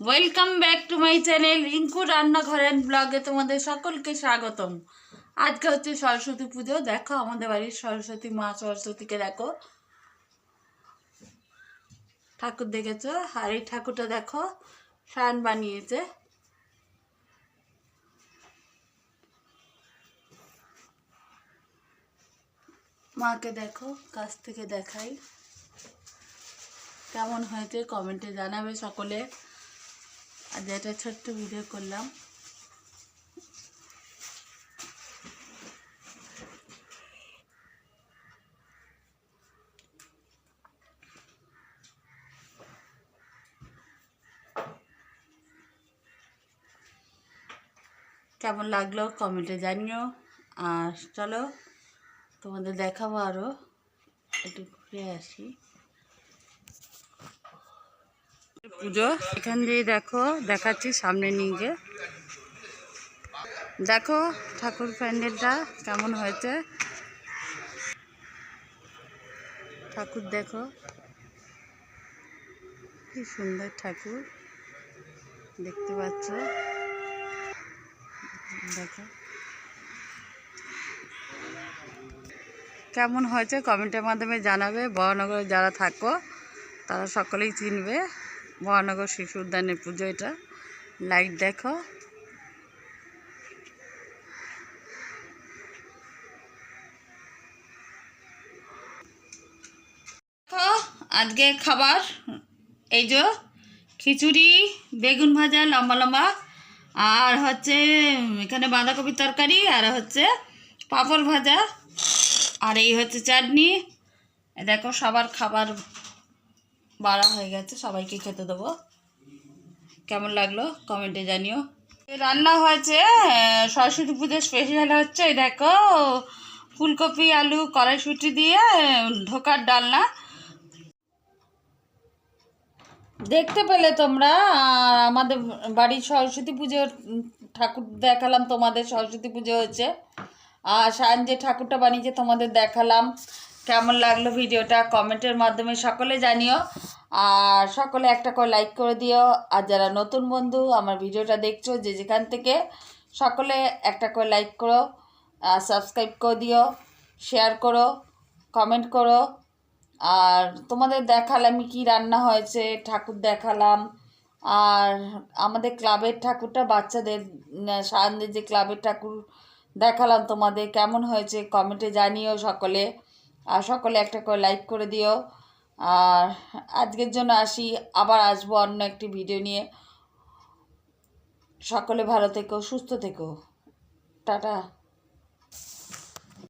Welcome back to my channel Rinku রান্নাঘর and ব্লগে তোমাদের সকলকে স্বাগতম। আজকে হচ্ছে সরস্বতী পুজো, দেখো আমাদের বাড়ির সরস্বতী মা সরস্বতীকে দেখো। ঠাকুর দেখেছ? আর এই ঠাকুরটা দেখো, শান বানিয়েছে। মাকে দেখো, কাছ থেকে দেখাই। কেমন হয়েছে কমেন্টে জানাবে সকলে। আজ একটা ছোট্ট ভিডিও করলাম। কেমন লাগল কমেন্টে জানিও। আর চলো তোমাদের দেখাবো আরও একটু ঘুরে আসি। পুজো। এখান দিয়ে দেখো, দেখাচ্ছি সামনে নিয়ে গিয়ে দেখো ঠাকুর প্যান্ডেলটা কেমন হয়েছে। ঠাকুর দেখো, কি সুন্দর ঠাকুর। দেখতে পাচ্ছ? দেখো। কেমন হয়েছে কমেন্টের মাধ্যমে জানাবে। বহনগরে যারা থাকো, তারা সকলেই চিনবে। মহানগর শিশু উদ্যানের পুজো এটা। লাইট দেখো। আজকে খাবার, এই যে খিচুড়ি, বেগুন ভাজা, লম্বা লম্বা, আর হচ্ছে, এখানে বাঁধাকপির তরকারি, আর হচ্ছে পাঁপড় ভাজা, আর এই হচ্ছে চাটনি। দেখো, সবার খাবার বাড়া হয়ে গেছে, সবাইকে খেতে দেবো। কেমন লাগল কমেন্টে জানিও। রান্না হয়েছে সরস্বতী পুজোর স্পেশাল হচ্ছে দেখো, ফুলকপি, আলু, কড়াইশুটি দিয়ে ঢোকার ডালনা। দেখতে পেলে তোমরা আমাদের বাড়ির সরস্বতী পুজোর ঠাকুর দেখালাম, তোমাদের সরস্বতী পুজো হয়েছে। আর সায়ন যে ঠাকুরটা বানিয়েছে, তোমাদের দেখালাম। কেমন লাগল ভিডিওটা? কমেন্টের মাধ্যমে সকলে জানিও। আর সকলে একটা করে লাইক করে দিও। আর যারা নতুন বন্ধু, আমার ভিডিওটা দেখছ যে যেখান থেকে, সকলে একটা করে লাইক করো সাবস্ক্রাইব করে দিও শেয়ার করো কমেন্ট করো। আর তোমাদের দেখালাম কি রান্না হয়েছে, ঠাকুর দেখালাম। আর আমাদের ক্লাবের ঠাকুরটা, বাচ্চাদের সায়নদের যে ক্লাবের ঠাকুর দেখালাম তোমাদের, কেমন হয়েছে কমেন্টে জানিও সকলে। আর সকলে একটা করে লাইক করে দিও। আর আজকের জন্য আসি, আবার আসব অন্য একটি ভিডিও নিয়ে। সকলে ভালো থেকো, সুস্থ থেকো। টাটা।